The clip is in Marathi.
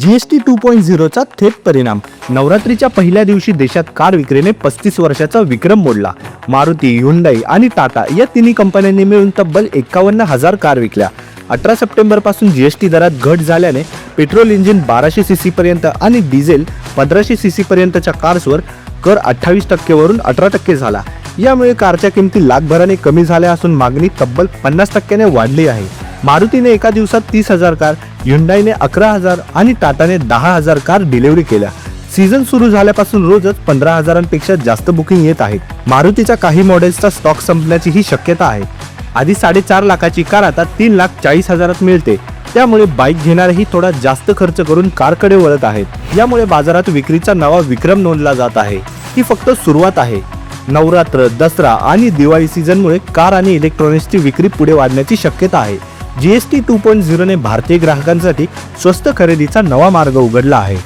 जीएसटी टू पॉईंट झिरोचा थेट परिणाम. नवरात्रीच्या पहिल्या दिवशी देशात कार विक्रीने पस्तीस वर्षाचा विक्रम मोडला. मारुती हुंडाई आणि टाटा या तिन्ही कंपन्यांनी मिळून तब्बल एकावन्न हजार कार विकल्या. अठरा सप्टेंबरपासून टी दरात घट झाल्याने पेट्रोल इंजिन बाराशे सी सी पर्यंत आणि डिझेल पंधराशे सी सी पर्यंतच्या कार्सवर कर अठ्ठावीस टक्केवरून अठरा टक्के झाला. यामुळे कारच्या किमती लाखभराने कमी झाल्या असून मागणी तब्बल पन्नास टक्क्याने वाढली आहे. मारुतीने एका दिवसात तीस हजार कार युंडाईने अकरा हजार आणि टाटाने दहा हजार कार डिलिव्हरी केल्या. सीझन सुरू झाल्यापासून रोजच पंधरा हजारांपेक्षा जास्त बुकिंग येत आहेत मारुतीच्या काही मॉडेल्सचा स्टॉक संपण्याची ही शक्यता आहे. आधी साडेचार लाखाची कार आता तीन लाख चाळीस हजारात मिळते. त्यामुळे बाईक घेणारेही थोडा जास्त खर्च करून कारकडे वळत आहेत. यामुळे बाजारात विक्रीचा नवा विक्रम नोंदला जात आहे. ही फक्त सुरुवात आहे. नवरात्र दसरा आणि दिवाळी सीझनमुळे कार आणि इलेक्ट्रॉनिक्सची विक्री पुढे वाढण्याची शक्यता आहे. जीएसटी टू पॉईंट झिरोने भारतीय ग्राहकांसाठी स्वस्त खरेदीचा नवा मार्ग उघडला आहे.